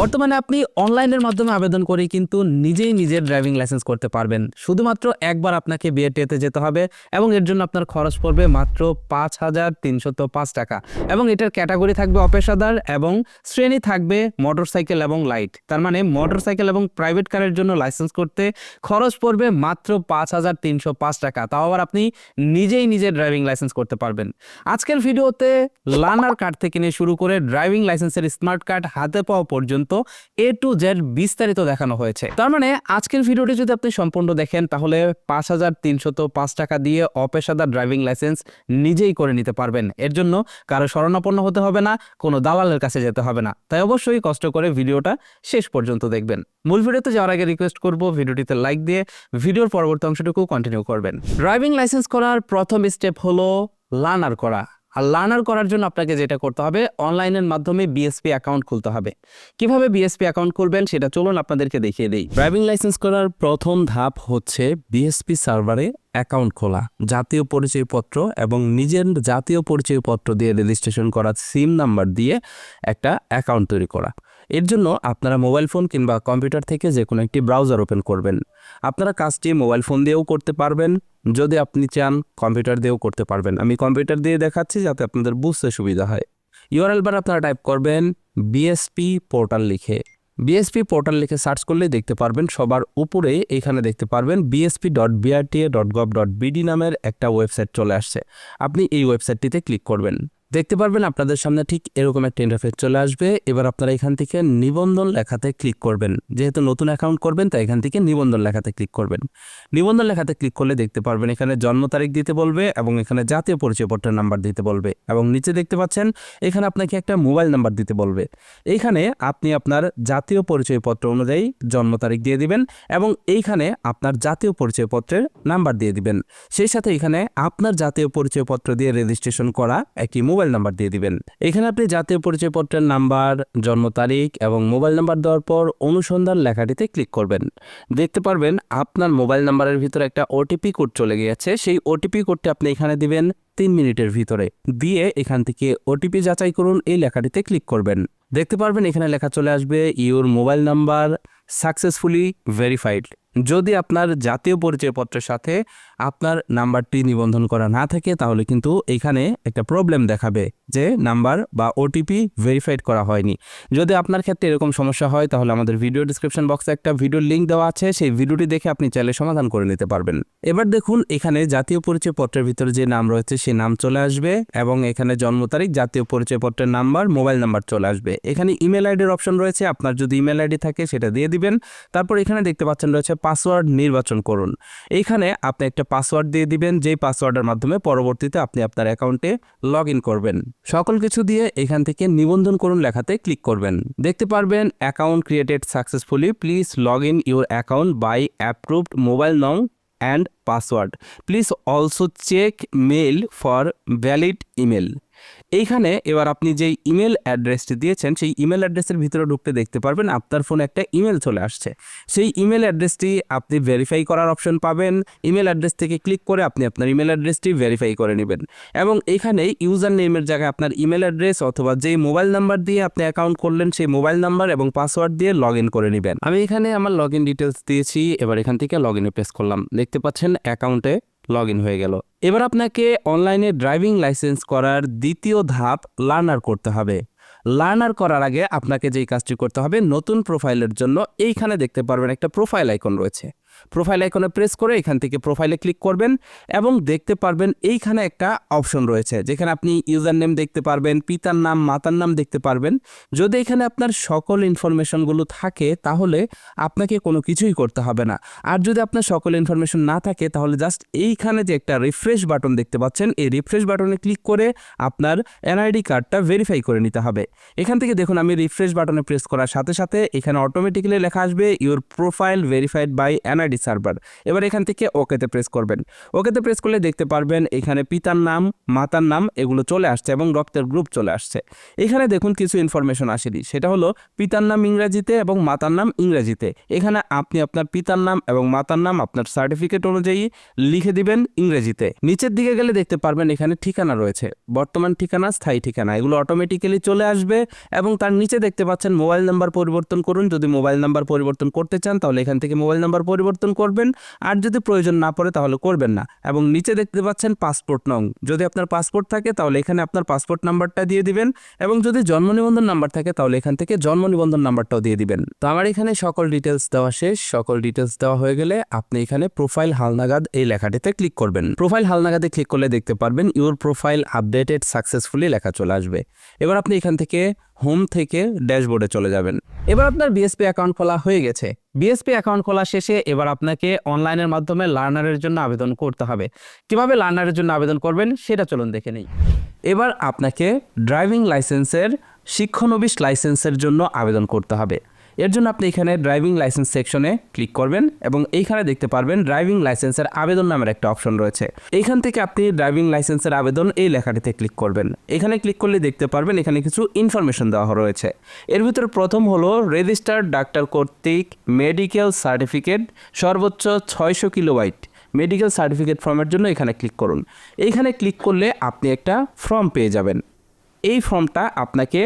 বর্তমানে আপনি অনলাইনের মাধ্যমে আবেদন করে কিন্তু নিজেই নিজের ড্রাইভিং লাইসেন্স করতে পারবেন। শুধুমাত্র একবার আপনাকে বিএটিএতে যেতে হবে এবং এর জন্য আপনার খরচ পড়বে মাত্র পাঁচ হাজার তিনশত পাঁচ টাকা। এবং এটার ক্যাটাগরি থাকবে অপেশাদার এবং শ্রেণি থাকবে মোটরসাইকেল এবং লাইট। তার মানে মোটরসাইকেল এবং প্রাইভেট কারের জন্য লাইসেন্স করতে খরচ পড়বে মাত্র পাঁচ হাজার তিনশো পাঁচ টাকা। তাও আবার আপনি নিজেই নিজের ড্রাইভিং লাইসেন্স করতে পারবেন। আজকের ভিডিওতে লার্নার কার্ড থেকে নিয়ে শুরু করে ড্রাইভিং লাইসেন্সের স্মার্ট কার্ড হাতে পাওয়া পর্যন্ত এ টু জেড বিস্তারিত দেখানো হয়েছে। তার মানে আজকের ভিডিওটি যদি আপনি সম্পূর্ণ দেখেন, তাহলে পাঁচ হাজার তিনশত পাঁচ টাকা দিয়ে অপেশাদার ড্রাইভিং লাইসেন্স নিজেই করে নিতে পারবেন। এর জন্য কারও শরণাপন্ন হতে হবে না, কোনো দালালের কাছে যেতে হবে না। তাই অবশ্যই কষ্ট করে ভিডিওটা শেষ পর্যন্ত দেখবেন। মূল ভিডিওতে যাওয়ার আগে রিকোয়েস্ট করব, ভিডিওটিতে লাইক দিয়ে ভিডিওর পরবর্তী অংশটুকু কন্টিনিউ করবেন। ড্রাইভিং লাইসেন্স করার প্রথম স্টেপ হলো লার্নার করা। আর লার্নার করার জন্য আপনাকে যেটা করতে হবে অনলাইনের মাধ্যমে বিএসপি অ্যাকাউন্ট খুলতে হবে। কীভাবে বিএসপি অ্যাকাউন্ট খুলবেন সেটা চলুন আপনাদেরকে দেখিয়ে দিই। ড্রাইভিং লাইসেন্স করার প্রথম ধাপ হচ্ছে বিএসপি সার্ভারে অ্যাকাউন্ট খোলা, জাতীয় পরিচয়পত্র এবং নিজের জাতীয় পরিচয়পত্র দিয়ে রেজিস্ট্রেশন করা সিম নাম্বার দিয়ে একটা অ্যাকাউন্ট তৈরি করা। এর জন্য আপনারা মোবাইল ফোন কিংবা কম্পিউটার থেকে যে কোনো একটি ব্রাউজার ওপেন করবেন। আপনারা কাজটি মোবাইল ফোন দিয়েও করতে পারবেন, যদি আপনি চান কম্পিউটার দিয়েও করতে পারবেন। আমি কম্পিউটার দিয়ে দেখাচ্ছি যাতে আপনাদের বুঝতে সুবিধা হয়। ইউআরএল বার আপনারা টাইপ করবেন বিএসপি পোর্টাল লিখে। বিএসপি পোর্টাল লিখে সার্চ করলে দেখতে পারবেন সবার উপরে এখানে দেখতে পারবেন BSP dot BRTA dot gov dot BD নামের একটা ওয়েবসাইট চলে আসছে। আপনি এই ওয়েবসাইটটিতে ক্লিক করবেন। দেখতে পারবেন আপনাদের সামনে ঠিক এরকম একটা ইন্টারফেস চলে আসবে। এবার আপনারা এখান থেকে নিবন্ধন লেখাতে ক্লিক করবেন। যেহেতু নতুন অ্যাকাউন্ট করবেন, তাই এখান থেকে নিবন্ধন লেখাতে ক্লিক করবেন। নিবন্ধন লেখাতে ক্লিক করলে দেখতে পারবেন এখানে জন্ম তারিখ দিতে বলবে এবং এখানে জাতীয় পরিচয়পত্রের নাম্বার দিতে বলবে এবং নিচে দেখতে পাচ্ছেন এখানে আপনাকে একটা মোবাইল নাম্বার দিতে বলবে। এইখানে আপনি আপনার জাতীয় পরিচয়পত্র অনুযায়ী জন্ম তারিখ দিয়ে দিবেন এবং এইখানে আপনার জাতীয় পরিচয়পত্রের নাম্বার দিয়ে দিবেন। সেই সাথে এখানে আপনার জাতীয় পরিচয়পত্র দিয়ে রেজিস্ট্রেশন করা একটি মোবাইল নাম্বার দিয়ে দিবেন। এখানে আপনি জাতীয় পরিচয়পত্রের নাম্বার, জন্ম তারিখ এবং মোবাইল নাম্বার দেওয়ার পর অনুসন্ধান লেখাটিতে ক্লিক করবেন। দেখতে পারবেন আপনার মোবাইল নাম্বারের ভিতরে একটা ওটিপি কোড চলে গিয়েছে। সেই ওটিপি কোডটি আপনি এখানে দিবেন তিন মিনিটের ভিতরে। দিয়ে এখান থেকে ওটিপি যাচাই করুন, এই লেখাটিতে ক্লিক করবেন। দেখতে পারবেন, এখানে লেখা চলে আসবে your mobile number successfully verified যদি আপনার জাতীয় পরিচয়পত্রের সাথে আপনার নাম্বারটি নিবন্ধন করা না থাকে, তাহলে কিন্তু এখানে একটা প্রবলেম দেখাবে যে নাম্বার বা ওটিপি ভেরিফাইড করা হয়নি। যদি আপনার ক্ষেত্রে এরকম সমস্যা হয়, তাহলে আমাদের ভিডিও ডিসক্রিপশন বক্সে একটা ভিডিওর লিঙ্ক দেওয়া আছে, সেই ভিডিওটি দেখে আপনি চাইলে সমাধান করে নিতে পারবেন। এবার দেখুন, এখানে জাতীয় পরিচয়পত্রের ভিতরে যে নাম রয়েছে সেই নাম চলে আসবে এবং এখানে জন্ম তারিখ, জাতীয় পরিচয়পত্রের নাম্বার মোবাইল নাম্বার চলে আসবে। এখানে ইমেল আইডির অপশন রয়েছে, আপনার যদি ইমেল আইডি থাকে সেটা দিয়ে দিবেন। তারপর এখানে দেখতে পাচ্ছেন রয়েছে পাসওয়ার্ড নির্বাচন করুন। এইখানে আপনি একটা পাসওয়ার্ড দিয়ে দিবেন, যেই পাসওয়ার্ডের মাধ্যমে পরবর্তীতে আপনি আপনার অ্যাকাউন্টে লগ করবেন। সকল কিছু দিয়ে এখান থেকে নিবন্ধন করুন লেখাতে ক্লিক করবেন। দেখতে পারবেন account created successfully please log in your account by approved mobile নং and password please also check mail for valid email এইখানে এবার আপনি যেই ইমেল অ্যাড্রেসটি দিয়েছেন, সেই ইমেল অ্যাড্রেসের ভিতরে ঢুকতে দেখতে পারবেন আপনার ফোনে একটা ইমেল চলে আসছে। সেই ইমেল অ্যাড্রেসটি আপনি ভেরিফাই করার অপশন পাবেন। ইমেল অ্যাড্রেস থেকে ক্লিক করে আপনি আপনার ইমেল অ্যাড্রেসটি ভেরিফাই করে নেবেন। এবং এখানে ইউজার নেমের জায়গায় আপনার ইমেল অ্যাড্রেস অথবা যেই মোবাইল নাম্বার দিয়ে আপনি অ্যাকাউন্ট করলেন, সেই মোবাইল নাম্বার এবং পাসওয়ার্ড দিয়ে লগ করে নেবেন। আমি এখানে আমার লগ ইন ডিটেলস দিয়েছি, এবার এখান থেকে লগ ইনে করলাম। দেখতে পাচ্ছেন অ্যাকাউন্টে লগ হয়ে গেল। এবার আপনাকে অনলাইনে ড্রাইভিং লাইসেন্স করার দ্বিতীয় ধাপ লার্নার করতে হবে। লার্নার করার আগে আপনাকে যেই কাজটি করতে হবে, নতুন প্রোফাইলের জন্য এইখানে দেখতে পারবেন একটা প্রোফাইল আইকন রয়েছে। প্রোফাইল আইকনে প্রেস করে এখান থেকে প্রোফাইলে ক্লিক করবেন এবং দেখতে পারবেন এইখানে একটা অপশন রয়েছে, যেখানে আপনি ইউজার নেম দেখতে পারবেন, পিতার নাম, মাতার নাম দেখতে পারবেন। যদি এখানে আপনার সকল ইনফরমেশনগুলো থাকে, তাহলে আপনাকে কোনো কিছুই করতে হবে না। আর যদি আপনার সকল ইনফরমেশন না থাকে, তাহলে জাস্ট এইখানে যে একটা রিফ্রেশ বাটন দেখতে পাচ্ছেন, এই রিফ্রেশ বাটনে ক্লিক করে আপনার এনআইডি কার্ডটা ভেরিফাই করে নিতে হবে। এখান থেকে দেখুন, আমি রিফ্রেশ বাটনে প্রেস করার সাথে সাথে এখানে অটোমেটিক্যালি লেখা আসবে your profile verified by NID ID server এবার এখান থেকে ওকেতে প্রেস করবেন। ওকেতে প্রেস করলে দেখতে পারবেন এখানে পিতার নাম, মাতার নাম এগুলো চলে আসছে এবং রক্তের গ্রুপ চলে আসছে। এখানে দেখুন কিছু ইনফরমেশন আসেনি। সেটা হলো পিতার নাম ইংরেজিতে এবং মাতার নাম ইংরেজিতে। এখানে আপনি আপনার পিতার নাম এবং মাতার নাম আপনার সার্টিফিকেট অনুযায়ী লিখে দিবেন ইংরেজিতে। নিচের দিকে গেলে দেখতে পারবেন এখানে ঠিকানা রয়েছে। বর্তমান ঠিকানা, স্থায়ী ঠিকানা। এগুলো অটোমেটিক্যালি চলে আসবে এবং তার নিচে দেখতে পাচ্ছেন মোবাইল নাম্বার পরিবর্তন করুন। যদি মোবাইল নাম্বার পরিবর্তন করতে চান তাহলে এখান থেকে মোবাইল নাম্বার পরিবর্তন করবেন। আর যদি প্রয়োজন না পড়ে তাহলে করবেন না। এবং নিচে দেখতে পাচ্ছেন পাসপোর্ট নং। যদি আপনার পাসপোর্ট থাকে তাহলে এখানে আপনার পাসপোর্ট নাম্বারটা দিয়ে দিবেন। এবং যদি জন্ম নিবন্ধন নাম্বার থাকে তাহলে এখান থেকে জন্ম নিবন্ধন নাম্বারটাও দিয়ে দিবেন। তো আমার এখানে সকল ডিটেলস দেওয়া শেষ। সকল ডিটেলস দেওয়া হয়ে গেলে আপনি এখানে প্রোফাইল হালনাগাদ এই লেখাটিতে ক্লিক করবেন। প্রোফাইল হালনাগাদে ক্লিক করলে দেখতে পারবেন ইউর প্রোফাইল আপডেটেড সাকসেসফুলি লেখা চলে আসবে। এবার আপনি এখান থেকে হোম থেকে ড্যাশবোর্ডে চলে যাবেন। এবার আপনার বিএসপি অ্যাকাউন্ট খোলা হয়ে গেছে। বিএসপি অ্যাকাউন্ট খোলা শেষে এবার আপনাকে অনলাইনের মাধ্যমে লার্নারের জন্য আবেদন করতে হবে। কীভাবে লার্নারের জন্য আবেদন করবেন সেটা চলুন দেখে নেই। এবার আপনাকে ড্রাইভিং লাইসেন্সের, শিক্ষানবিশ লাইসেন্সের জন্য আবেদন করতে হবে। এর জন্য আপনি এখানে ড্রাইভিং লাইসেন্স সেকশনে ক্লিক করবেন এবং এইখানে দেখতে পারবেন ড্রাইভিং লাইসেন্সের আবেদন নামের একটা অপশন রয়েছে। এইখান থেকে আপনি ড্রাইভিং লাইসেন্সের আবেদন এই লেখাটিতে ক্লিক করবেন। এখানে ক্লিক করলে দেখতে পারবেন এখানে কিছু ইনফরমেশন দেওয়া রয়েছে। এর ভিতরে প্রথম হলো রেজিস্টার্ড ডাক্তার কর্তৃক মেডিকেল সার্টিফিকেট সর্বোচ্চ ছয়শো কিলোবাইট মেডিকেল সার্টিফিকেট ফর্মের জন্য এখানে ক্লিক করুন। এইখানে ক্লিক করলে আপনি একটা ফর্ম পেয়ে যাবেন। এই ফর্মটা আপনাকে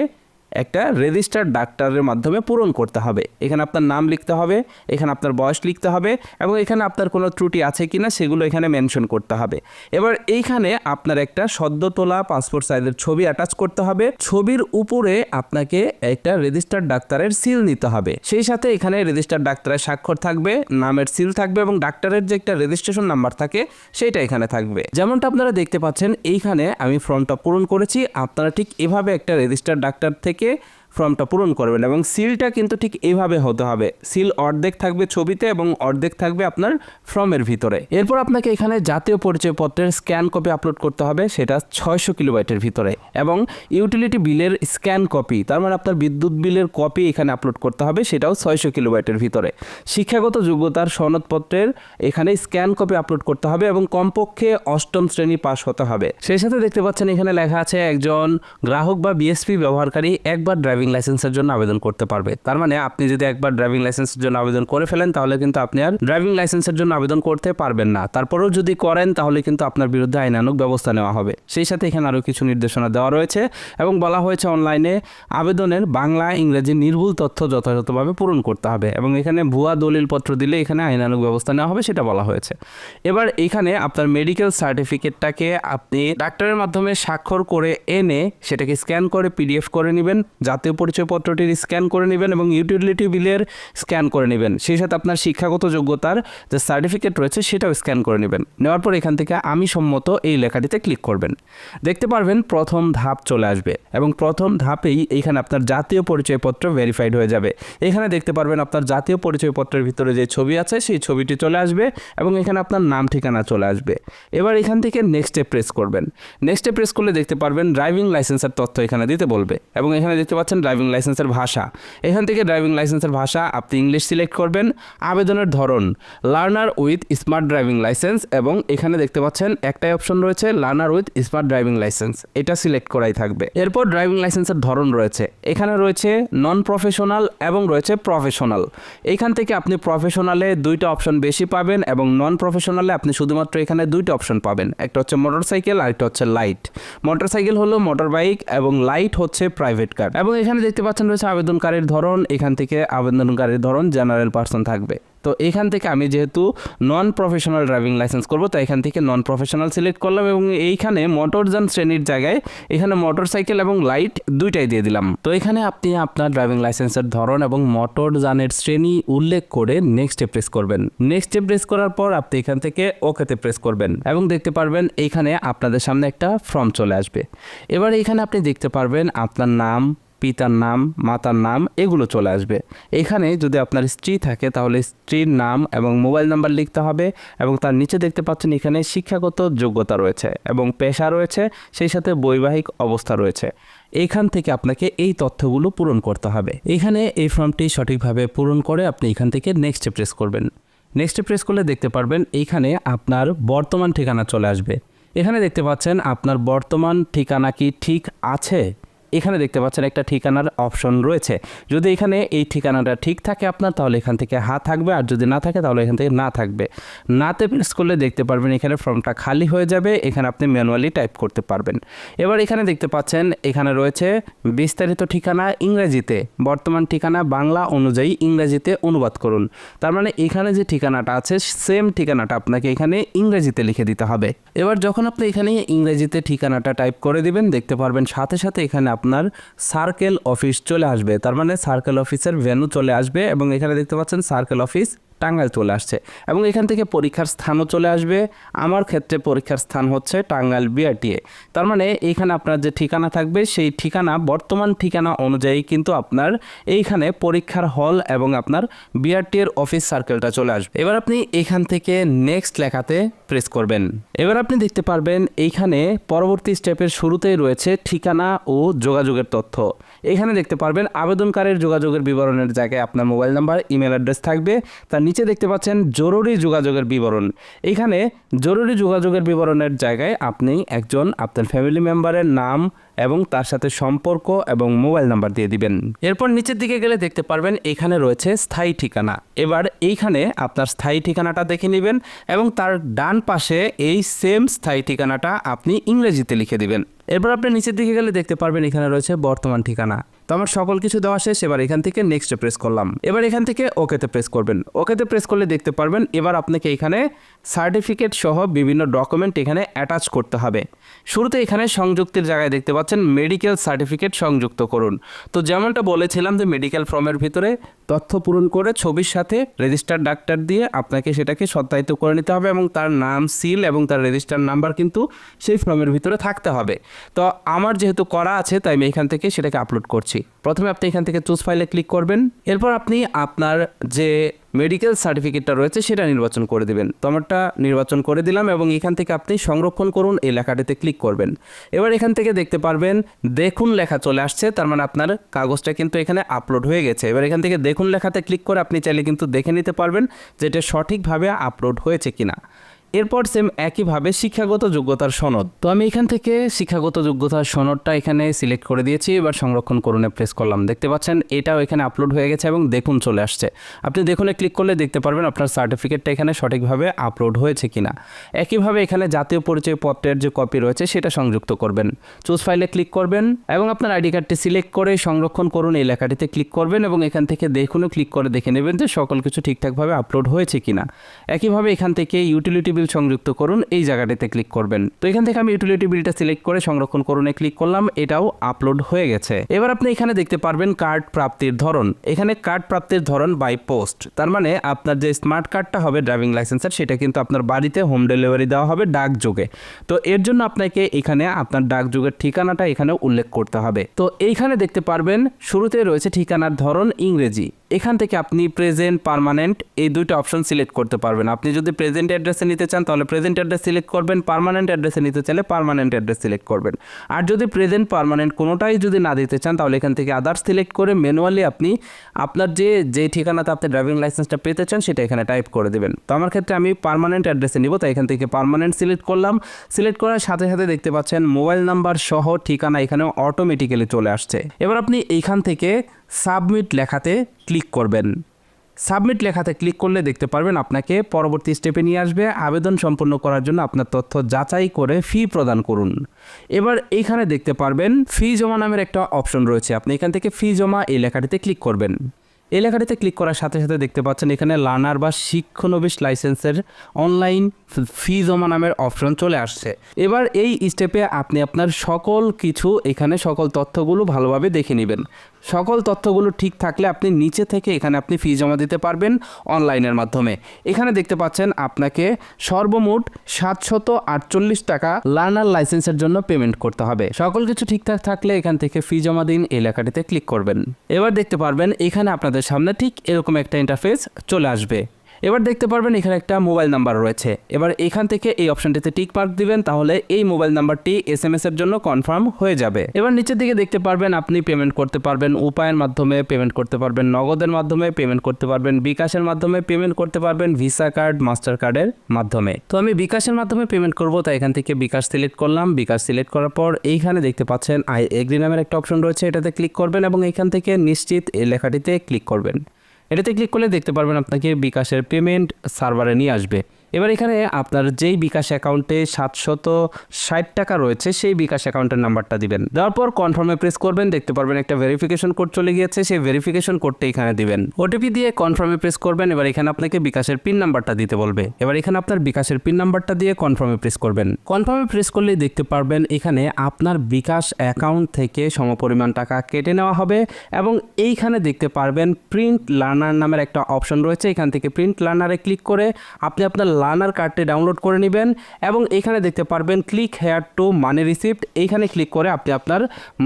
একটা রেজিস্টার্ড ডাক্তারের মাধ্যমে পূরণ করতে হবে। এখানে আপনার নাম লিখতে হবে, এখানে আপনার বয়স লিখতে হবে এবং এখানে আপনার কোনো ত্রুটি আছে কি না সেগুলো এখানে মেনশন করতে হবে। এবার এইখানে আপনার একটা সদ্য তোলা পাসপোর্ট সাইজের ছবি অ্যাটাচ করতে হবে। ছবির উপরে আপনাকে একটা রেজিস্টার্ড ডাক্তারের সিল নিতে হবে। সেই সাথে এখানে রেজিস্টার্ড ডাক্তারের স্বাক্ষর থাকবে, নামের সিল থাকবে এবং ডাক্তারের যে একটা রেজিস্ট্রেশন নাম্বার থাকে সেটা এখানে থাকবে। যেমনটা আপনারা দেখতে পাচ্ছেন, এইখানে আমি ফর্মটা পূরণ করেছি। আপনারা ঠিক এভাবে একটা রেজিস্টার্ড ডাক্তার থেকে que ফর্মটা পূরণ করবেন এবং সিলটা কিন্তু ঠিক এইভাবে হতে হবে। সিল অর্ধেক থাকবে ছবিতে এবং অর্ধেক থাকবে আপনার ফর্মের ভিতরে। এরপর আপনাকে এখানে জাতীয় পরিচয়পত্রের স্ক্যান কপি আপলোড করতে হবে, সেটা ছয়শো কিলোবাইটের ভিতরে এবং ইউটিলিটি বিলের স্ক্যান কপি, তার মানে আপনার বিদ্যুৎ বিলের কপি এখানে আপলোড করতে হবে, সেটাও ছয়শো কিলোবাইটের ভিতরে। শিক্ষাগত যোগ্যতার সনদপত্রের এখানে স্ক্যান কপি আপলোড করতে হবে এবং কমপক্ষে অষ্টম শ্রেণি পাস হতে হবে। সেই সাথে দেখতে পাচ্ছেন এখানে লেখা আছে, একজন গ্রাহক বা বিএসপি ব্যবহারকারী একবার ড্রাইভিং লাইসেন্সের জন্য আবেদন করতে পারবে। তার মানে আপনি যদি একবার ড্রাইভিং লাইসেন্সের জন্য আবেদন করে ফেলেন, তাহলে কিন্তু আপনি আর ড্রাইভিং লাইসেন্সের জন্য আবেদন করতে পারবেন না। তারপরেও যদি করেন, তাহলে কিন্তু আপনার বিরুদ্ধে আইনানুগ ব্যবস্থা নেওয়া হবে। সেই সাথে এখানে আরও কিছু নির্দেশনা দেওয়া রয়েছে এবং বলা হয়েছে অনলাইনে আবেদনের বাংলা, ইংরেজি নির্ভুল তথ্য যথাযথভাবে পূরণ করতে হবে এবং এখানে ভুয়া দলিলপত্র দিলে এখানে আইনানুগ ব্যবস্থা নেওয়া হবে সেটা বলা হয়েছে। এবার এখানে আপনার মেডিকেল সার্টিফিকেটটাকে আপনি ডাক্তারের মাধ্যমে স্বাক্ষর করে এনে সেটাকে স্ক্যান করে পিডিএফ করে নেবেন। জাতীয় পরিচয়পত্রটির স্ক্যান করে নেবেন এবং ইউটিলিটি বিলের স্ক্যান করে নেবেন। সেই সাথে আপনার শিক্ষাগত যোগ্যতার যে সার্টিফিকেট রয়েছে, সেটাও স্ক্যান করে নেবেন। নেওয়ার পর এখান থেকে আমি সম্মত এই লেখাটিতে ক্লিক করবেন। দেখতে পারবেন প্রথম ধাপ চলে আসবে এবং প্রথম ধাপেই এখানে আপনার জাতীয় পরিচয়পত্র ভেরিফাইড হয়ে যাবে। এখানে দেখতে পারবেন আপনার জাতীয় পরিচয়পত্রের ভিতরে যে ছবি আছে, সেই ছবিটি চলে আসবে এবং এখানে আপনার নাম, ঠিকানা চলে আসবে। এবার এখান থেকে নেক্সটে প্রেস করবেন। নেক্সটে প্রেস করলে দেখতে পারবেন ড্রাইভিং লাইসেন্সের তথ্য এখানে দিতে বলবে এবং এখানে দেখতে পাচ্ছেন ড্রাইভিং লাইসেন্সের ভাষা। এখান থেকে ড্রাইভিং লাইসেন্সের ভাষা আপনি ইংলিশ সিলেক্ট করবেন। আবেদনের ধরন learner with smart driving license এবং এখানে দেখতে পাচ্ছেন একটাই অপশন রয়েছে learner with smart driving license এটা সিলেক্ট করাই থাকবে। এরপর ড্রাইভিং লাইসেন্সের ধরন রয়েছে। এখানে রয়েছে নন প্রফেশনাল এবং রয়েছে প্রফেশনাল এইখান থেকে আপনি প্রফেশনালে দুইটা অপশন বেশি পাবেন এবং নন প্রফেশনালে আপনি শুধুমাত্র এখানে দুইটা অপশন পাবেন। একটা হচ্ছে মোটর সাইকেল আর একটা হচ্ছে লাইট মোটর সাইকেল হলো মোটর বাইক এবং লাইট হচ্ছে প্রাইভেট কার এবং এখানে দেখতে পাচ্ছেন রয়েছে আবেদনকারীর ধরন, এখান থেকে আবেদনকারীর ধরন জেনারেল পার্সন থাকবে। তো এখান থেকে আমি যেহেতু নন প্রফেশনাল ড্রাইভিং লাইসেন্স করব, তো এখান থেকে নন প্রফেশনাল সিলেক্ট করলাম এবং এইখানে মোটরযান শ্রেণির জায়গায় এখানে মোটর সাইকেল এবং লাইট দুইটাই দিয়ে দিলাম। তো এখানে আপনি আপনার ড্রাইভিং লাইসেন্সের ধরন এবং মোটরযানের শ্রেণি উল্লেখ করে নেক্সটে প্রেস করবেন। নেক্সটে প্রেস করার পর আপনি এখান থেকে ওকেতে প্রেস করবেন এবং দেখতে পারবেন এইখানে আপনাদের সামনে একটা ফর্ম চলে আসবে। এবার এখানে আপনি দেখতে পারবেন আপনার নাম পিতার নাম, মাতার নাম, এগুলো চলে আসবে। এখানে যদি আপনার স্ত্রী থাকে, তাহলে স্ত্রীর নাম এবং মোবাইল নাম্বার লিখতে হবে এবং তার নিচে দেখতে পাচ্ছেন এখানে শিক্ষাগত যোগ্যতা রয়েছে এবং পেশা রয়েছে, সেই সাথে বৈবাহিক অবস্থা রয়েছে। এখান থেকে আপনাকে এই তথ্যগুলো পূরণ করতে হবে। এখানে এই ফর্মটি সঠিকভাবে পূরণ করে আপনি এখান থেকে নেক্সটে প্রেস করবেন। নেক্সটে প্রেস করলে দেখতে পারবেন এইখানে আপনার বর্তমান ঠিকানা চলে আসবে। এখানে দেখতে পাচ্ছেন আপনার বর্তমান ঠিকানা কি ঠিক আছে? এখানে দেখতে পাচ্ছেন একটা ঠিকানার অপশন রয়েছে। যদি এখানে এই ঠিকানাটা ঠিক থাকে আপনার, তাহলে এখান থেকে হা থাকবে, আর যদি না থাকে, তাহলে এখান থেকে না থাকবে। নাতে প্রেস করলে দেখতে পারবেন এখানে ফর্মটা খালি হয়ে যাবে, এখানে আপনি ম্যানুয়ালি টাইপ করতে পারবেন। এবার এখানে দেখতে পাচ্ছেন, এখানে রয়েছে বিস্তারিত ঠিকানা ইংরেজিতে। বর্তমান ঠিকানা বাংলা অনুযায়ী ইংরেজিতে অনুবাদ করুন। তার মানে এখানে যে ঠিকানাটা আছে সেম ঠিকানাটা আপনাকে এখানে ইংরেজিতে লিখে দিতে হবে। এবার যখন আপনি এখানে ইংরেজিতে ঠিকানাটা টাইপ করে দিবেন, দেখতে পারবেন সাথে সাথে এখানে আপনার সার্কেল অফিস চলে আসবে। তার মানে সার্কেল অফিসের ভেনু চলে আসবে এবং এখানে দেখতে পাচ্ছেন সার্কেল অফিস টাঙ্গাইল চলে আসছে। এবং এখান থেকে পরীক্ষার স্থানও চলে আসবে। আমার ক্ষেত্রে পরীক্ষার স্থান হচ্ছে টাঙ্গাইল বিআরটিএ। তার মানে এইখানে আপনার যে ঠিকানা থাকবে, সেই ঠিকানা, বর্তমান ঠিকানা অনুযায়ী কিন্তু আপনার এইখানে পরীক্ষার হল এবং আপনার বিআরটি এর অফিস সার্কেলটা চলে আসবে। এবার আপনি এখান থেকে নেক্সট লেখাতে প্রেস করবেন। এবার আপনি দেখতে পারবেন এইখানে পরবর্তী স্টেপের শুরুতেই রয়েছে ঠিকানা ও যোগাযোগের তথ্য। এখানে দেখতে পারবেন আবেদনকারীর যোগাযোগের বিবরণের জায়গায় আপনার মোবাইল নাম্বার, ইমেল অ্যাড্রেস থাকবে। তার নিচে দেখতে পাচ্ছেন জরুরি যোগাযোগের বিবরণ। এখানে জরুরি যোগাযোগের বিবরণের জায়গায় আপনি একজন আপনার ফ্যামিলি মেম্বারের নাম এবং তার সাথে সম্পর্ক এবং মোবাইল নাম্বার দিয়ে দিবেন। এরপর নিচের দিকে গেলে দেখতে পারবেন এখানে রয়েছে স্থায়ী ঠিকানা। এবার এইখানে আপনার স্থায়ী ঠিকানাটা দেখে নেবেন এবং তার ডান পাশে এই সেম স্থায়ী ঠিকানাটা আপনি ইংরেজিতে লিখে দিবেন। এরপর আপনি নিচের দিকে গেলে দেখতে পারবেন এখানে রয়েছে বর্তমান ঠিকানা। তো আমার সকল কিছু দেওয়া শেষ, এবার এখান থেকে নেক্সটে প্রেস করলাম। এবার এখান থেকে ওকেতে প্রেস করবেন। ওকেতে প্রেস করলে দেখতে পারবেন, এবার আপনাকে এখানে সার্টিফিকেট সহ বিভিন্ন ডকুমেন্ট এখানে অ্যাটাচ করতে হবে। শুরুতে এখানে সংযুক্তির জায়গায় দেখতে পাচ্ছেন মেডিকেল সার্টিফিকেট সংযুক্ত করুন। তো যেমনটা বলেছিলাম যে মেডিকেল ফর্মের ভিতরে তথ্য পূরণ করে ছবির সাথে রেজিস্টার ডাক্তার দিয়ে আপনাকে সেটাকে সত্যায়িত করে নিতে হবে এবং তার নাম সিল এবং তার রেজিস্টার নাম্বার কিন্তু সেই ফর্মের ভিতরে থাকতে হবে। তো আমার যেহেতু করা আছে, তাই আমি এখান থেকে সেটাকে আপলোড করছি। প্রথমে আপনি এখান থেকে চুজ ফাইলে ক্লিক করবেন। এরপর আপনি আপনার যে মেডিকেল সার্টিফিকেটটা রয়েছে সেটা নির্বাচন করে দিবেন। তো আমারটা নির্বাচন করে দিলাম এবং এখান থেকে আপনি সংরক্ষণ করুন এই লেখাটিতে ক্লিক করবেন। এবার এখান থেকে দেখতে পারবেন দেখুন লেখা চলে আসছে, তার মানে আপনার কাগজটা কিন্তু এখানে আপলোড হয়ে গেছে। এবার এখান থেকে দেখুন লেখাতে ক্লিক করে আপনি চাইলে কিন্তু দেখে নিতে পারবেন যে এটা সঠিকভাবে আপলোড হয়েছে কিনা। এরপর সেম একইভাবে শিক্ষাগত যোগ্যতার সনদ। তো আমি এখান থেকে শিক্ষাগত যোগ্যতার সনদটা এখানে সিলেক্ট করে দিয়েছি, এবার সংরক্ষণ করুনে প্রেস করলাম দেখতে পাচ্ছেন, এটাও এখানে আপলোড হয়ে গেছে এবং দেখুন চলে আসছে। আপনি দেখুনে ক্লিক করলে দেখতে পারবেন আপনার সার্টিফিকেটটা এখানে সঠিকভাবে আপলোড হয়েছে কিনা। একইভাবে এখানে জাতীয় পরিচয় পত্রের যে কপি রয়েছে, সেটা সংযুক্ত করবেন। চুজ ফাইলে ক্লিক করবেন এবং আপনার আইডি কার্ডটি সিলেক্ট করে সংরক্ষণ করুন এই লেখাটিতে ক্লিক করবেন এবং এখান থেকে দেখুনও ক্লিক করে দেখে নেবেন যে সকল কিছু ঠিকঠাকভাবে আপলোড হয়েছে কিনা। একইভাবে এখান থেকে ইউটিলিটি বিল সংযুক্ত করুন, এই জায়গাটিতে ক্লিক করবেন। তো এখান থেকে আমি ইউটিলিটি বিলটা সিলেক্ট করে সংরক্ষণ করুনে ক্লিক করলাম, এটাও আপলোড হয়ে গেছে। এবার আপনি এখানে দেখতে পারবেন কার্ড প্রাপ্তির ধরন। এখানে কার্ড প্রাপ্তির ধরন বাই পোস্ট তার মানে আপনার যে স্মার্ট কার্ডটা হবে ড্রাইভিং লাইসেন্সের সেটা কিন্তু আপনার বাড়িতে হোম ডেলিভারি দেওয়া হবে ডাকযোগে তো এর জন্য আপনাকে এখানে আপনার ডাকযোগের ঠিকানাটা এখানে উল্লেখ করতে হবে। তো এইখানে দেখতে পারবেন, শুরুতে রয়েছে ঠিকানার ধরন ইংরেজি। এখান থেকে আপনি প্রেজেন্ট পারমানেন্ট এই দুইটা অপশন সিলেক্ট করতে পারবেন। আপনি যদি প্রেজেন্ট অ্যাড্রেসে নিতে চান, তাহলে প্রেজেন্ট অ্যাড্রেস সিলেক্ট করবেন পারমানেন্ট অ্যাড্রেসে নিতে চাইলে পারমানেন্ট অ্যাড্রেস সিলেক্ট করবেন। আর যদি প্রেজেন্ট পারমানেন্ট কোনোটাই যদি না দিতে চান, তাহলে এখান থেকে আদার্স সিলেক্ট করে ম্যানুয়ালি আপনি আপনার যে যে ঠিকানাতে আপনি ড্রাইভিং লাইসেন্সটা পেতে চান, সেটা এখানে টাইপ করে দেবেন। তো আমার ক্ষেত্রে আমি পারমানেন্ট অ্যাড্রেসে নিব, তাই এখান থেকে পারমানেন্ট সিলেক্ট করলাম। সিলেক্ট করার সাথে সাথে দেখতে পাচ্ছেন মোবাইল নাম্বার সহ ঠিকানা এখানে অটোমেটিক্যালি চলে আসছে। এবার আপনি এইখান থেকে সাবমিট লেখাতে ক্লিক করবেন। সাবমিট লেখাতে ক্লিক করলে দেখতে পারবেন আপনাকে পরবর্তী স্টেপে নিয়ে আসবে আবেদন সম্পন্ন করার জন্য আপনার তথ্য যাচাই করে ফি প্রদান করুন। এবার এইখানে দেখতে পারবেন ফি জমা নামের একটা অপশন রয়েছে। আপনি এখান থেকে ফি জমা এই লেখাটিতে ক্লিক করবেন। এই লেখাটিতে ক্লিক করার সাথে সাথে দেখতে পাচ্ছেন এখানে লার্নার বা শিক্ষানবিশ লাইসেন্সের অনলাইন ফি জমা নামের অপশন চলে আসছে। এবার এই স্টেপে আপনি আপনার সকল কিছু এখানে সকল তথ্যগুলো ভালোভাবে দেখে নেবেন। সকল তথ্যগুলো ঠিক থাকলে আপনি নিচে থেকে এখানে আপনি ফি জমা দিতে পারবেন অনলাইনের মাধ্যমে। এখানে দেখতে পাচ্ছেন আপনাকে সর্বমোট সাতশত আটচল্লিশ টাকা লার্নার লাইসেন্সের জন্য পেমেন্ট করতে হবে। সকল কিছু ঠিকঠাক থাকলে এখান থেকে ফি জমা দিন এলাকাটিতে ক্লিক করবেন। এবার দেখতে পারবেন এখানে আপনাদের সামনে ঠিক এরকম একটা ইন্টারফেস চলে আসবে। এবার দেখতে পারবেন এখানে একটা মোবাইল নাম্বার রয়েছে। এবার এখান থেকে এই অপশনটিতে টিক মার্ক দিবেন, তাহলে এই মোবাইল নাম্বারটি এস এম এস এর জন্য কনফার্ম হয়ে যাবে। এবার নিচের দিকে দেখতে পারবেন আপনি পেমেন্ট করতে পারবেন, উপায়ের মাধ্যমে পেমেন্ট করতে পারবেন, নগদের মাধ্যমে পেমেন্ট করতে পারবেন, বিকাশের মাধ্যমে পেমেন্ট করতে পারবেন, ভিসা কার্ড, মাস্টার কার্ডের মাধ্যমে। তো আমি বিকাশের মাধ্যমে পেমেন্ট করব, তাই এখান থেকে বিকাশ সিলেক্ট করলাম। বিকাশ সিলেক্ট করার পর এইখানে দেখতে পাচ্ছেন আই এগ্রি নামের একটা অপশন রয়েছে, এটাতে ক্লিক করবেন এবং এখান থেকে নিশ্চিত এই লেখাটিতে ক্লিক করবেন। এটাতে ক্লিক করলে দেখতে পারবেন আপনাকে বিকাশের পেমেন্ট সার্ভারে নিয়ে আসবে। এবার এখানে আপনার যেই বিকাশ অ্যাকাউন্টে সাতশত ষাট টাকা রয়েছে, সেই বিকাশ অ্যাকাউন্টের নাম্বারটা দিবেন। দেওয়ার পর কনফার্মে প্রেস করবেন, দেখতে পারবেন একটা ভেরিফিকেশন কোড চলে গিয়েছে, সেই ভেরিফিকেশন কোডটা এখানে দিবেন। ওটিপি দিয়ে কনফার্মে প্রেস করবেন, এবার এখানে আপনাকে বিকাশের পিন নাম্বারটা দিতে বলবে। এবার এখানে আপনার বিকাশের পিন নাম্বারটা দিয়ে কনফার্মে প্রেস করবেন। কনফার্মে প্রেস করলেই দেখতে পারবেন এখানে আপনার বিকাশ অ্যাকাউন্ট থেকে সমপরিমাণ টাকা কেটে নেওয়া হবে এবং এইখানে দেখতে পারবেন প্রিন্ট লার্নার নামের একটা অপশন রয়েছে, এখান থেকে প্রিন্ট লার্নারে ক্লিক করে আপনি আপনার লার্নার কার্ডটি ডাউনলোড করে নেবেন এবং এখানে দেখতে পারবেন click here to money receipt. এইখানে ক্লিক করে আপনি আপনার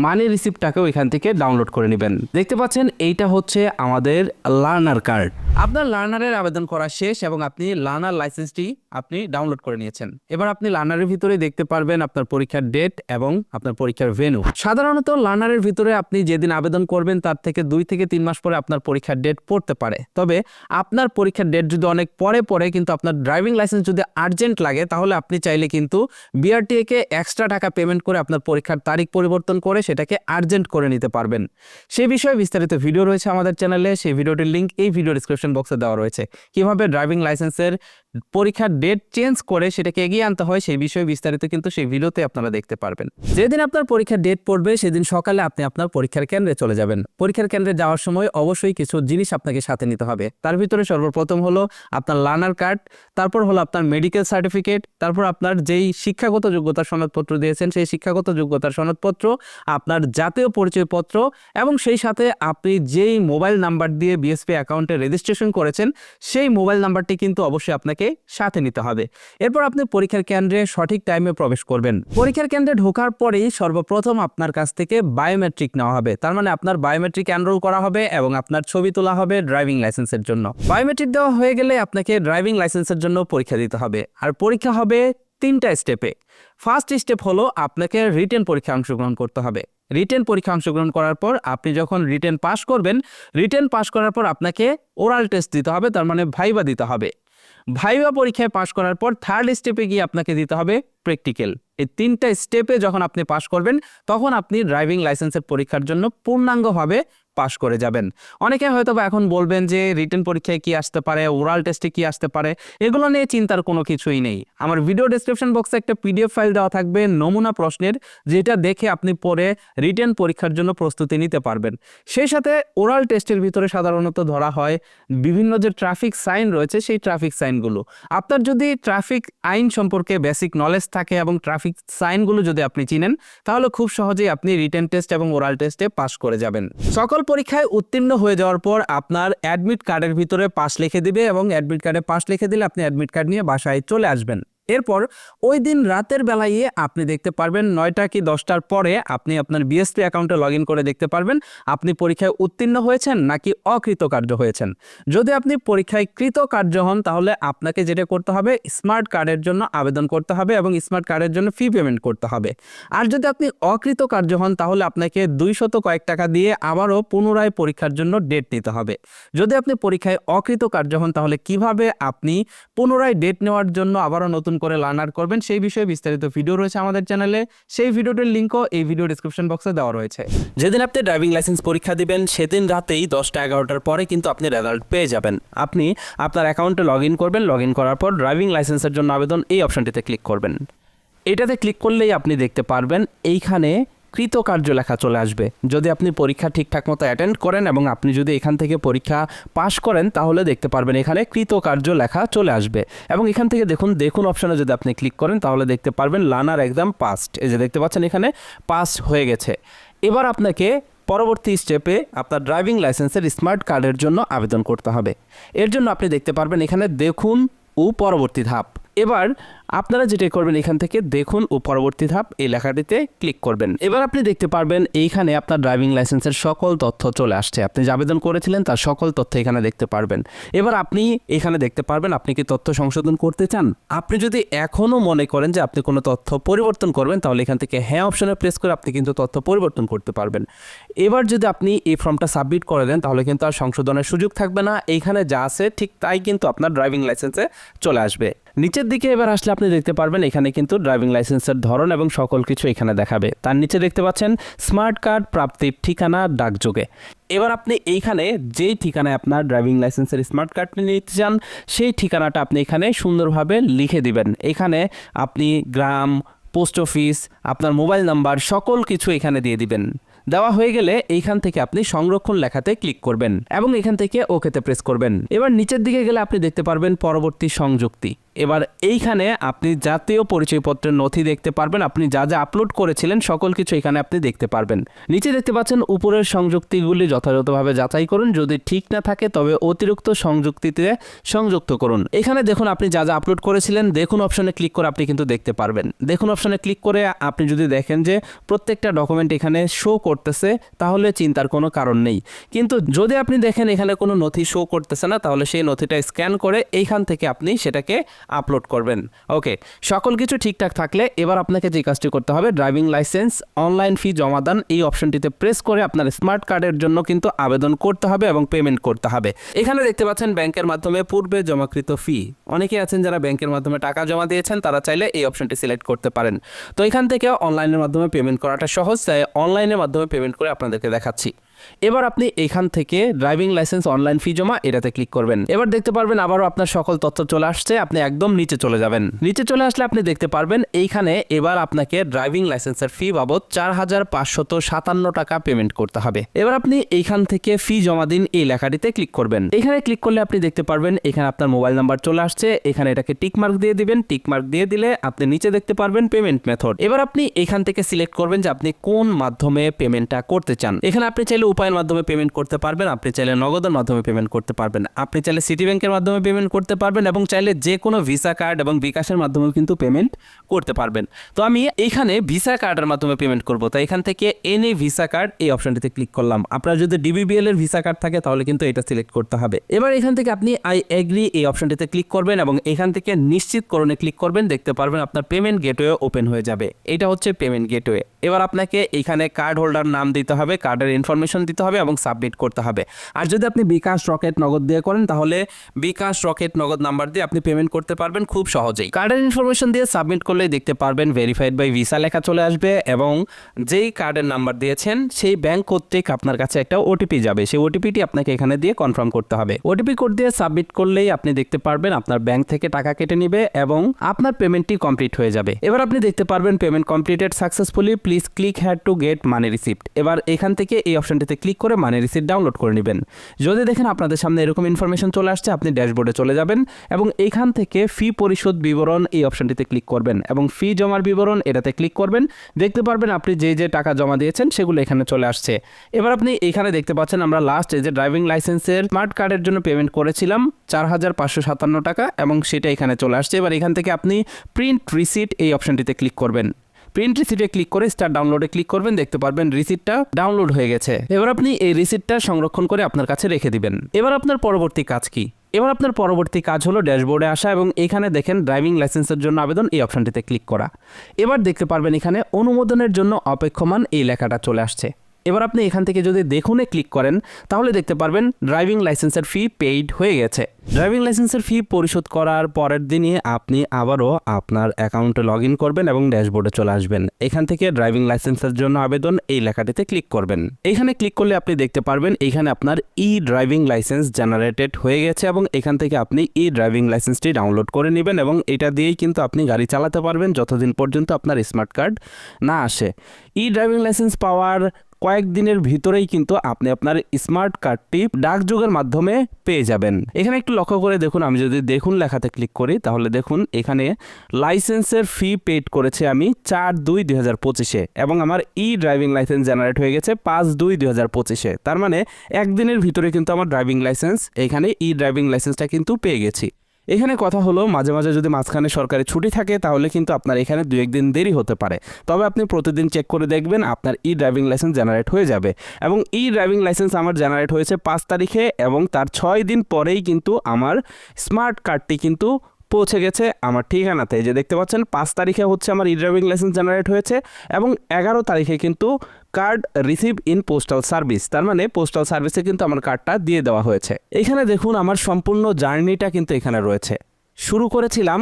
মানি রিসিপ্টটাকেও এখান থেকে ডাউনলোড করে নেবেন। দেখতে পাচ্ছেন, এইটা হচ্ছে আমাদের লার্নার কার্ড। আপনার লার্নারের আবেদন করা শেষ এবং আপনি লার্নার লাইসেন্সটি আপনি ডাউনলোড করে নিয়েছেন। এবার আপনি লার্নারের ভিতরে দেখতে পারবেন আপনার পরীক্ষার ডেট এবং আপনার পরীক্ষার ভেনু। সাধারণত লার্নারের ভিতরে আপনি যেদিন আবেদন করবেন তার থেকে দুই থেকে তিন মাস পরে আপনার পরীক্ষার ডেট পড়তে পারে। তবে আপনার পরীক্ষার ডেট যদি অনেক পরে পড়ে কিন্তু আপনার ড্রাইভিং লাইসেন্স যদি আর্জেন্ট লাগে, তাহলে আপনি চাইলে কিন্তু বিআরটিএ কে এক্সট্রা টাকা পেমেন্ট করে আপনার পরীক্ষার তারিখ পরিবর্তন করে সেটাকে আর্জেন্ট করে নিতে পারবেন। সেই বিষয়ে বিস্তারিত ভিডিও রয়েছে আমাদের চ্যানেলে, সেই ভিডিওটির লিঙ্ক এই ভিডিও ডিসক্রিপশন বক্সে দেওয়া রয়েছে। কীভাবে ড্রাইভিং লাইসেন্সের পরীক্ষার ডেট চেঞ্জ করে সেটাকে এগিয়ে আনতে হয়, সেই বিষয়ে বিস্তারিত কিন্তু সেই ভিডিওতে আপনারা দেখতে পারবেন। যেদিন আপনার পরীক্ষার ডেট পড়বে, সেদিন সকালে আপনি আপনার পরীক্ষার কেন্দ্রে চলে যাবেন। পরীক্ষার কেন্দ্রে যাওয়ার সময় অবশ্যই কিছু জিনিস আপনাকে সাথে নিতে হবে। তার ভিতরে সর্বপ্রথম হলো আপনার লার্নার কার্ড তারপর হলো আপনার মেডিকেল সার্টিফিকেট তারপর আপনার যেই শিক্ষাগত যোগ্যতার সনদপত্র দিয়েছেন, সেই শিক্ষাগত যোগ্যতার সনদপত্র, আপনার জাতীয় পরিচয়পত্র এবং সেই সাথে আপনি যেই মোবাইল নাম্বার দিয়ে বিএসপি অ্যাকাউন্টে রেজিস্ট্রেশন করেছেন, সেই মোবাইল নাম্বারটি কিন্তু অবশ্যই আপনাকে সাথে নিতে হবে। এরপর আপনি পরীক্ষার কেন্দ্রে সঠিক টাইমে প্রবেশ করবেন। পরীক্ষার কেন্দ্রে ঢোকার পরেই সর্বপ্রথম আপনার কাছ থেকে বায়োমেট্রিক নেওয়া হবে। তার মানে আপনার বায়োমেট্রিক এনরোল করা হবে এবং আপনার ছবি তোলা হবে ড্রাইভিং লাইসেন্সের জন্য। বায়োমেট্রিক দেওয়া হয়ে গেলে আপনাকে ড্রাইভিং লাইসেন্সের জন্য পরীক্ষা দিতে হবে। আর পরীক্ষা হবে তিনটা স্টেপে। ফার্স্ট স্টেপ হলো আপনাকে রিটেন পরীক্ষা অংশগ্রহণ করতে হবে। রিটেন পরীক্ষা অংশগ্রহণ করার পর আপনি যখন রিটেন পাস করবেন রিটেন পাস করার পর আপনাকে ওরাল টেস্ট দিতে হবে, তার মানে ভাইবা দিতে হবে। ভাইবা পরীক্ষায় পাশ করার পর থার্ড স্টেপে গিয়ে আপনাকে দিতে হবে প্র্যাকটিক্যাল এই তিনটা স্টেপে যখন আপনি পাশ করবেন, তখন আপনি ড্রাইভিং লাইসেন্সের পরীক্ষার জন্য পূর্ণাঙ্গভাবে পাশ করে যাবেন। অনেকে হয়তো এখন বলবেন যে, রিটেন পরীক্ষায় কি আসতে পারে, ওরাল টেস্টে কি আসতে পারে, এগুলো নিয়ে চিন্তার কোনো কিছুই নেই। আমার ভিডিও ডেসক্রিপশন বক্সে একটা পিডিএফ ফাইল দেওয়া থাকবে, নমুনা প্রশ্নের, যেটা দেখে আপনি পরে রিটেন পরীক্ষার জন্য প্রস্তুতি নিতে পারবেন। সেই সাথে ওরাল টেস্টের ভিতরে সাধারণত ধরা হয়, বিভিন্ন যে ট্রাফিক সাইন রয়েছে, সেই ট্রাফিক সাইনগুলো আপনার যদি ট্রাফিক আইন সম্পর্কে বেসিক নলেজ থাকে এবং ট্রাফিক সাইনগুলো যদি আপনি চিনেন, তাহলে খুব সহজেই আপনি রিটেন টেস্ট এবং ওরাল টেস্টে পাস করে যাবেন। সকল পরীক্ষায় উত্তীর্ণ হয়ে যাওয়ার পর আপনার অ্যাডমিট কার্ডের ভিতরে পাস লিখে দিবে এবং অ্যাডমিট কার্ডে পাস লিখে দিলে আপনি অ্যাডমিট কার্ড নিয়ে বাসায় চলে আসবেন। এরপর ওই দিন রাতের বেলায় আপনি দেখতে পারবেন নয়টা কি দশটার পরে আপনি আপনার বিএসপি অ্যাকাউন্টে লগ করে দেখতে পারবেন। আপনি পরীক্ষায় উত্তীর্ণ হয়েছেন নাকি অকৃতকার্য হয়েছেন? যদি আপনি পরীক্ষায় কৃতকার্য হন, তাহলে আপনাকে যেটা করতে হবে স্মার্ট কার্ডের জন্য আবেদন করতে হবে এবং স্মার্ট কার্ডের জন্য ফি পেমেন্ট করতে হবে। আর যদি আপনি অকৃতকার্য হন, তাহলে আপনাকে দুইশত কয়েক টাকা দিয়ে আবারও পুনরায় পরীক্ষার জন্য ডেট নিতে হবে। যদি আপনি পরীক্ষায় অকৃতকার্য হন, তাহলে কীভাবে আপনি পুনরায় ডেট নেওয়ার জন্য আবারও নতুন করে লার্নার করবেন, সেই বিষয়ে বিস্তারিত ভিডিও রয়েছে আমাদের চ্যানেলে সেই ভিডিওটির লিঙ্কও এই ভিডিও ডিসক্রিপশন বক্সে দেওয়া রয়েছে। যেদিন আপনি ড্রাইভিং লাইসেন্স পরীক্ষা দিবেন, সেদিন রাতেই দশটা এগারোটার পরে কিন্তু আপনি রেজাল্ট পেয়ে যাবেন। আপনি আপনার অ্যাকাউন্টে লগ ইন করবেন লগ ইন করার পর ড্রাইভিং লাইসেন্সের জন্য আবেদন এই অপশনটিতে ক্লিক করবেন। এটাতে ক্লিক করলেই আপনি দেখতে পারবেন, এইখানে কৃতকার্য লেখা চলে আসবে। যদি আপনি পরীক্ষা ঠিকঠাক মতো অ্যাটেন্ড করেন এবং আপনি যদি এখান থেকে পরীক্ষা পাশ করেন, তাহলে দেখতে পারবেন এখানে কৃতকার্য লেখা চলে আসবে। এবং এখান থেকে দেখুন দেখুন অপশনে যদি আপনি ক্লিক করেন, তাহলে দেখতে পারবেন লার্নার একদম পাস্ট এই যে দেখতে পাচ্ছেন এখানে পাস হয়ে গেছে। এবার আপনাকে পরবর্তী স্টেপে আপনার ড্রাইভিং লাইসেন্সের স্মার্ট কার্ডের জন্য আবেদন করতে হবে। এর জন্য আপনি দেখতে পারবেন এখানে দেখুন, ও পরবর্তী ধাপ। এবার আপনারা যেটা করবেন এখান থেকে দেখুন ও পরবর্তী ধাপ এই লেখাটিতে ক্লিক করবেন। এবার আপনি দেখতে পারবেন এইখানে আপনার ড্রাইভিং লাইসেন্সের সকল তথ্য চলে আসছে। আপনি যে আবেদন করেছিলেন তার সকল তথ্য এখানে দেখতে পারবেন। এবার আপনি এখানে দেখতে পারবেন আপনি কি তথ্য সংশোধন করতে চান? আপনি যদি এখনও মনে করেন যে আপনি কোনো তথ্য পরিবর্তন করবেন, তাহলে এখান থেকে হ্যাঁ অপশনে প্রেস করে আপনি কিন্তু তথ্য পরিবর্তন করতে পারবেন। এবার যদি আপনি এই ফর্মটা সাবমিট করে দেন, তাহলে কিন্তু আর সংশোধনের সুযোগ থাকবে না। এইখানে যা আছে ঠিক তাই কিন্তু আপনার ড্রাইভিং লাইসেন্সে চলে আসবে। নিচের দিকে এবার আসলে আপনি দেখতে পারবেন এখানে কিন্তু ড্রাইভিং লাইসেন্সের ধরন এবং সকল কিছু এখানে দেখাবে। তার নিচে দেখতে পাচ্ছেন স্মার্ট কার্ড প্রাপ্তির ঠিকানা ডাকযোগে। এবার আপনি এইখানে যেই ঠিকানায় আপনার ড্রাইভিং লাইসেন্সের স্মার্ট কার্ডটি নিতে চান, সেই ঠিকানাটা আপনি এখানে সুন্দরভাবে লিখে দিবেন। এখানে আপনি গ্রাম পোস্ট অফিস আপনার মোবাইল নাম্বার সকল কিছু এখানে দিয়ে দিবেন। দেওয়া হয়ে গেলে এইখান থেকে আপনি সংরক্ষণ লেখাতে ক্লিক করবেন এবং এখান থেকে ওকেতে প্রেস করবেন। এবার নিচের দিকে গেলে আপনি দেখতে পারবেন পরবর্তী সংযুক্তি। এবার এইখানে আপনি জাতীয় পরিচয়পত্রের নথি দেখতে পারবেন, আপনি যা যা আপলোড করেছিলেন সকল কিছু এখানে আপনি দেখতে পারবেন। নিচে দেখতে পাচ্ছেন উপরের সংযুক্তিগুলি যথাযথভাবে যাচাই করুন, যদি ঠিক না থাকে তবে অতিরিক্ত সংযুক্তিতে সংযুক্ত করুন। এখানে দেখুন আপনি যা যা আপলোড করেছিলেন, দেখুন অপশনে ক্লিক করে আপনি কিন্তু দেখতে পারবেন। দেখুন অপশনে ক্লিক করে আপনি যদি দেখেন যে প্রত্যেকটা ডকুমেন্ট এখানে শো করতেছে, তাহলে চিন্তার কোনো কারণ নেই। কিন্তু যদি আপনি দেখেন এখানে কোনো নথি শো করতেছে না, তাহলে সেই নথিটা স্ক্যান করে এইখান থেকে আপনি সেটাকে আপলোড করবেন। ওকে সকল কিছু ঠিকঠাক থাকলে এবার আপনাকে যে কাজটি করতে হবে ড্রাইভিং লাইসেন্স অনলাইন ফি জমা দান, এই অপশনটিতে প্রেস করে আপনার স্মার্ট কার্ডের জন্য কিন্তু আবেদন করতে হবে এবং পেমেন্ট করতে হবে। এখানে দেখতে পাচ্ছেন ব্যাংকের মাধ্যমে পূর্বে জমাকৃত ফি অনেকে আছেন যারা ব্যাংকের মাধ্যমে টাকা জমা দিয়েছেন, তারা চাইলে এই অপশনটি সিলেক্ট করতে পারেন। তো এখান থেকে অনলাইনের মাধ্যমে পেমেন্ট করাটা সহজ, তাই অনলাইনের মাধ্যমে পেমেন্ট করে আপনাদেরকে দেখাচ্ছি। এবার আপনি এখান থেকে ড্রাইভিং লাইসেন্স অনলাইন ফি জমা, এটাতে ক্লিক করবেন। এবার দেখতে পারবেন আবারও আপনার সকল তথ্য চলে আসছে, আপনি একদম নিচে চলে যাবেন। নিচে চলে আসলে আপনি দেখতে পারবেন, এইখানে এবার আপনাকে ড্রাইভিং লাইসেন্সের ফি বাবদ চার হাজার পাঁচশত সাতান্ন টাকা পেমেন্ট করতে হবে। এবার আপনি এইখান থেকে ফি জমা দিন এই লেখাটিতে ক্লিক করবেন। এখানে ক্লিক করলে আপনি দেখতে পারবেন, এখানে আপনার মোবাইল নাম্বার চলে আসছে, এখানে এটাকে টিক মার্ক দিয়ে দিবেন। টিক মার্ক দিয়ে দিলে আপনি নিচে দেখতে পারবেন পেমেন্ট মেথড এবার আপনি এখান থেকে সিলেক্ট করবেন যে আপনি কোন মাধ্যমে পেমেন্টটা করতে চান। এখানে আপনি চাইলে উপায়ের মাধ্যমে পেমেন্ট করতে পারবেন, আপনি চাইলে নগদের মাধ্যমে পেমেন্ট করতে পারবেন। আপনি চাইলে সিটি ব্যাংকের মাধ্যমে পেমেন্ট করতে পারবেন এবং চাইলে যে কোনো ভিসা কার্ড এবং বিকাশের মাধ্যমেও কিন্তু পেমেন্ট করতে পারবেন। তো আমি এইখানে ভিসা কার্ডের মাধ্যমে পেমেন্ট করব। তো এখান থেকে এনএ ভিসা কার্ড এই অপশনটিতে ক্লিক করলাম। আপনার যদি ডিবিবিএল এর ভিসা কার্ড থাকে, তাহলে কিন্তু এটা সিলেক্ট করতে হবে। এবার এখান থেকে আপনি আই এগ্রি এই অপশনটিতে ক্লিক করবেন এবং এখান থেকে নিশ্চিতকরণে ক্লিক করবেন। দেখতে পারবেন আপনার পেমেন্ট গেটওয়ে ওপেন হয়ে যাবে। এটা হচ্ছে পেমেন্ট গেটওয়ে এবার আপনাকে এখানে কার্ড হোল্ডার নাম দিতে হবে কার্ডের ইনফরমেশন দিতে হবে এবং সাবমিট করতে হবে। আর যদি আপনি বিকাশ রকেট নগদ দিয়ে করেন, তাহলে বিকাশ রকেট নগদ নাম্বার দিয়ে আপনি পেমেন্ট করতে পারবেন খুব সহজেই। কার্ডের ইনফরমেশন দিয়ে সাবমিট করলেই দেখতে পারবেন ভেরিফাইড বাই ভিসা লেখা চলে আসবে এবং যেই কার্ডের নাম্বার দিয়েছেন, সেই ব্যাংক কর্তৃক আপনার কাছে একটা ওটিপি যাবে। সেই ওটিপিটি আপনাকে এখানে দিয়ে কনফার্ম করতে হবে। ওটিপি কোড দিয়ে সাবমিট করলেই আপনি দেখতে পারবেন আপনার ব্যাংক থেকে টাকা কেটে নিবে এবং আপনার পেমেন্টটি কমপ্লিট হয়ে যাবে। এবার আপনি দেখতে পারবেন payment completed successfully please click had to get money receipt এবার এখান থেকে এই অপশনটিতে ক্লিক করে মানি রিসিপ্ট ডাউনলোড করে নেবেন। যদি দেখেন আপনাদের সামনে এরকম ইনফরমেশন চলে আসছে, আপনি ড্যাশবোর্ডে চলে যাবেন এবং এইখান থেকে ফি পরিশোধ বিবরণ এই অপশনটিতে ক্লিক করবেন এবং ফি জমার বিবরণ এটাতে ক্লিক করবেন। দেখতে পারবেন আপনি যে যে টাকা জমা দিয়েছেন সেগুলো এখানে চলে আসছে। এবার আপনি এখানে দেখতে পাচ্ছেন আমরা লাস্ট যে ড্রাইভিং লাইসেন্সের স্মার্ট কার্ডের জন্য পেমেন্ট করেছিলাম চার হাজার পাঁচশো সাতান্ন টাকা এবং সেটা এখানে চলে আসছে। এবার এখান থেকে আপনি প্রিন্ট রিসিট এই অপশনটিতে ক্লিক করবেন। প্রিন্ট রিসিটে ক্লিক করে স্টার ডাউনলোডে ক্লিক করবেন, দেখতে পারবেন রিসিটটা ডাউনলোড হয়ে গেছে। এবার আপনি এই রিসিপ্টটা সংরক্ষণ করে আপনার কাছে রেখে দিবেন। এবার আপনার পরবর্তী কাজ কি? এবার আপনার পরবর্তী কাজ হলো ড্যাশবোর্ডে আসা এবং এখানে দেখেন ড্রাইভিং লাইসেন্সের জন্য আবেদন এই অপশনটিতে ক্লিক করা। এবার দেখতে পারবেন এখানে অনুমোদনের জন্য অপেক্ষমান এই লেখাটা চলে আসছে। এবার আপনি এখান থেকে যদি দেখুনে ক্লিক করেন, তাহলে দেখতে পারবেন ড্রাইভিং লাইসেন্সের ফি পেইড হয়ে গেছে। ড্রাইভিং লাইসেন্সের ফি পরিশোধ করার পরের দিনই আপনি আবারও আপনার অ্যাকাউন্টে লগ ইন করবেন এবং ড্যাশবোর্ডে চলে আসবেন। এখান থেকে ড্রাইভিং লাইসেন্সের জন্য আবেদন এই লেখাটিতে ক্লিক করবেন। এখানে ক্লিক করলে আপনি দেখতে পারবেন এখানে আপনার ই ড্রাইভিং লাইসেন্স জেনারেটেড হয়ে গেছে এবং এখান থেকে আপনি ই ড্রাইভিং লাইসেন্সটি ডাউনলোড করে নেবেন এবং এটা দিয়েই কিন্তু আপনি গাড়ি চালাতে পারবেন যতদিন পর্যন্ত আপনার স্মার্ট কার্ড না আসে। ই ড্রাইভিং লাইসেন্স পাওয়ার কয়েকদিনের ভিতরেই কিন্তু আপনি আপনার স্মার্ট কার্ডটি ডাকযোগের মাধ্যমে পেয়ে যাবেন। এখানে একটু লক্ষ্য করে দেখুন, আমি যদি দেখুন লেখাতে ক্লিক করি, তাহলে দেখুন এখানে লাইসেন্সের ফি পেড করেছে আমি চার দুই দুই হাজার পঁচিশে এবং আমার ই ড্রাইভিং লাইসেন্স জেনারেট হয়ে গেছে পাঁচ দুই দুই হাজার পঁচিশে। তার মানে একদিনের ভিতরে কিন্তু আমার ড্রাইভিং লাইসেন্স এখানে ই ড্রাইভিং লাইসেন্সটা কিন্তু পেয়ে গেছি। এখানে কথা হলো, মাঝে মাঝে যদি মাঝখানে সরকারি ছুটি থাকে, তাহলে কিন্তু আপনার এখানে দু একদিন দেরি হতে পারে। তবে আপনি প্রতিদিন চেক করে দেখবেন, আপনার ই ড্রাইভিং লাইসেন্স জেনারেট হয়ে যাবে। এবং ই ড্রাইভিং লাইসেন্স আমার জেনারেট হয়েছে পাঁচ তারিখে, এবং তার ছয় দিন পরেই কিন্তু আমার স্মার্ট কার্ডটি কিন্তু পৌঁছে গেছে আমার ঠিকানাতে। যে দেখতে পাচ্ছেন, পাঁচ তারিখে হচ্ছে আমার ই ড্রাইভিং লাইসেন্স জেনারেট হয়েছে, এবং এগারো তারিখে কিন্তু card receive in postal service তার মানে পোস্টাল সার্ভিসে কিন্তু আমার কার্ডটা দিয়ে দেওয়া হয়েছে। এখানে দেখুন আমার সম্পূর্ণ জার্নিটা কিন্তু এখানে রয়েছে। শুরু করেছিলাম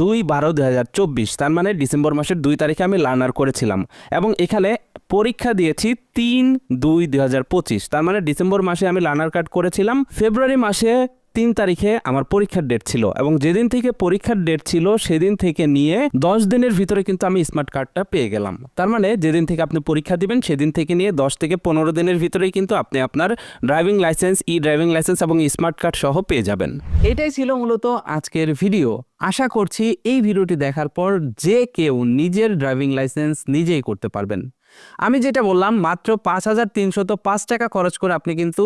দুই বারো দু হাজার চব্বিশ, তার মানে ডিসেম্বর মাসের দুই তারিখে আমি লার্নার করেছিলাম। এবং এখানে পরীক্ষা দিয়েছি তিন দুই দুই হাজার পঁচিশ, তার মানে ডিসেম্বর মাসে আমি লার্নার কার্ড করেছিলাম। ফেব্রুয়ারি মাসে তিন তারিখে আমার পরীক্ষার ডেট ছিল এবং যেদিন থেকে পরীক্ষার ডেট ছিল সেদিন থেকে নিয়ে দশ দিনের ভিতরে কিন্তু আমি স্মার্ট কার্ডটা পেয়ে গেলাম। তার মানে যেদিন থেকে আপনি পরীক্ষা দিবেন সেদিন থেকে নিয়ে দশ থেকে পনেরো দিনের ভিতরেই কিন্তু আপনি আপনার driving licence e driving licence এবং স্মার্ট কার্ড সহ পেয়ে যাবেন। এটাই ছিল মূলত আজকের ভিডিও আশা করছি এই ভিডিওটি দেখার পর যে কেউ নিজের ড্রাইভিং লাইসেন্স নিজেই করতে পারবেন। আমি যেটা বললাম, মাত্র পাঁচ হাজার তিনশত পাঁচ টাকা খরচ করে আপনি কিন্তু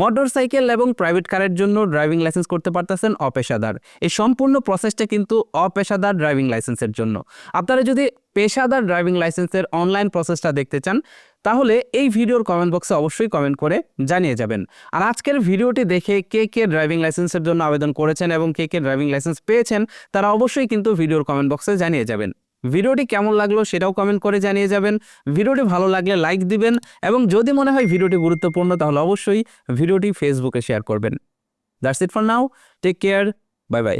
মোটর সাইকেল এবং প্রাইভেট কারের জন্য ড্রাইভিং লাইসেন্স করতে পারতেছেন অপেশাদার। এই সম্পূর্ণ প্রসেসটা কিন্তু অপেশাদার ড্রাইভিং লাইসেন্সের জন্য। আপনারা যদি পেশাদার ড্রাইভিং লাইসেন্সের অনলাইন প্রসেসটা দেখতে চান, তাহলে এই ভিডিওর কমেন্ট বক্সে অবশ্যই কমেন্ট করে জানিয়ে যাবেন। আর আজকের ভিডিওটি দেখে কে কে ড্রাইভিং লাইসেন্সের জন্য আবেদন করেছেন এবং কে কে ড্রাইভিং লাইসেন্স পেয়েছেন, তারা অবশ্যই কিন্তু ভিডিওর কমেন্ট বক্সে জানিয়ে যাবেন। ভিডিওটি কেমন লাগল সেটাও কমেন্ট করে জানিয়ে যাবেন। ভিডিওটি ভালো লাগলে লাইক দিবেন এবং যদি মনে হয় ভিডিওটি গুরুত্বপূর্ণ তাহলে অবশ্যই ভিডিওটি ফেসবুকে শেয়ার করবেন। That's it for now take care bye bye